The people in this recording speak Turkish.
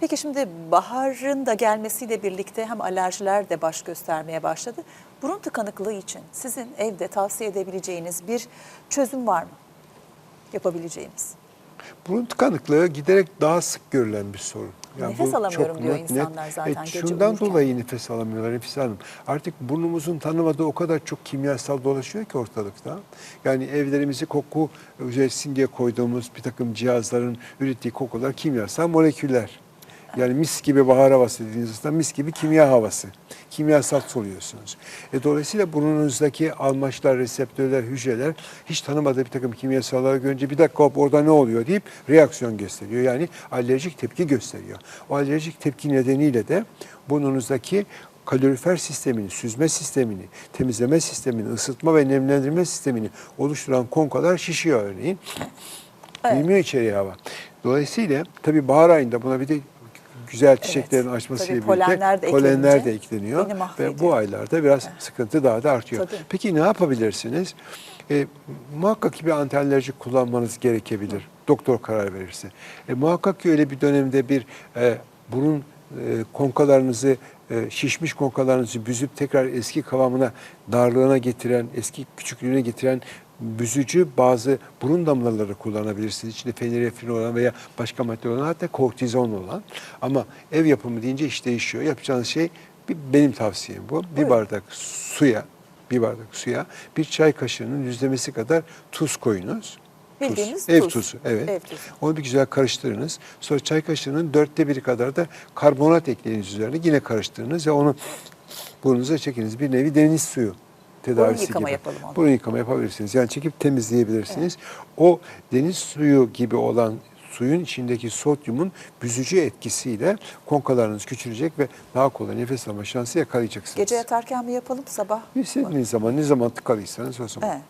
Peki şimdi baharın da gelmesiyle birlikte hem alerjiler de baş göstermeye başladı. Burun tıkanıklığı için sizin evde tavsiye edebileceğiniz bir çözüm var mı? Yapabileceğimiz. Burun tıkanıklığı giderek daha sık görülen bir sorun. Nefes bu alamıyorum çok diyor net, insanlar net. zaten E, gece Şundan uyurken. dolayı nefes alamıyorlar Nefis Hanım. Artık burnumuzun tanımadığı o kadar çok kimyasal dolaşıyor ki ortalıkta. Yani evlerimizi koku üretsin diye koyduğumuz bir takım cihazların ürettiği kokular kimyasal moleküller. Yani mis gibi bahar havası dediğiniz aslında mis gibi kimya havası. Kimyasal soluyorsunuz. E, dolayısıyla burnunuzdaki almaçlar, reseptörler, hücreler hiç tanımadığı bir takım kimyasalları görünce bir dakika hop orada ne oluyor deyip reaksiyon gösteriyor. Yani alerjik tepki gösteriyor. O alerjik tepki nedeniyle de burnunuzdaki kalorifer sistemini, süzme sistemini, temizleme sistemini, ısıtma ve nemlendirme sistemini oluşturan konkalar şişiyor örneğin. Evet. Girmiyor içeriye hava. Dolayısıyla tabii bahar ayında buna bir de güzel çiçeklerin Evet. açmasıyla Tabii polenler birlikte de polenler de ekleniyor. Ve bu aylarda biraz sıkıntı daha da artıyor. Tabii. Peki ne yapabilirsiniz? E, muhakkak ki bir antialerjik kullanmanız gerekebilir. Doktor karar verirse. E, muhakkak ki öyle bir dönemde bir e, burun e, konkalarınızı e, şişmiş konkalarınızı büzüp tekrar eski kıvamına, darlığına getiren, eski küçüklüğüne getiren büzücü bazı burun damlaları kullanabilirsiniz. İçinde fenirefrin olan veya başka madde olan hatta kortizon olan. Ama ev yapımı deyince iş değişiyor. Yapacağınız şey bir, benim tavsiyem bu. Bir Buyurun. bardak suya, bir bardak suya bir çay kaşığının yüzlemesi kadar tuz koyunuz. Bildiğimiz Ev tuz. tuzu, evet. Ev tuzu. Onu bir güzel karıştırınız. Sonra çay kaşığının dörtte biri kadar da karbonat ekleyiniz üzerine. Yine karıştırınız ve onu burnunuza çekiniz. Bir nevi deniz suyu tedavisi yıkama gibi. yapalım onu. Yıkama yapabilirsiniz. Yani çekip temizleyebilirsiniz. O deniz suyu gibi olan suyun içindeki sodyumun büzücü etkisiyle konkalarınız küçülecek ve daha kolay nefes alma şansı yakalayacaksınız. Gece yatarken mi yapalım sabah? İstediğiniz zaman ne zaman tıkalıysanız o zaman. Evet.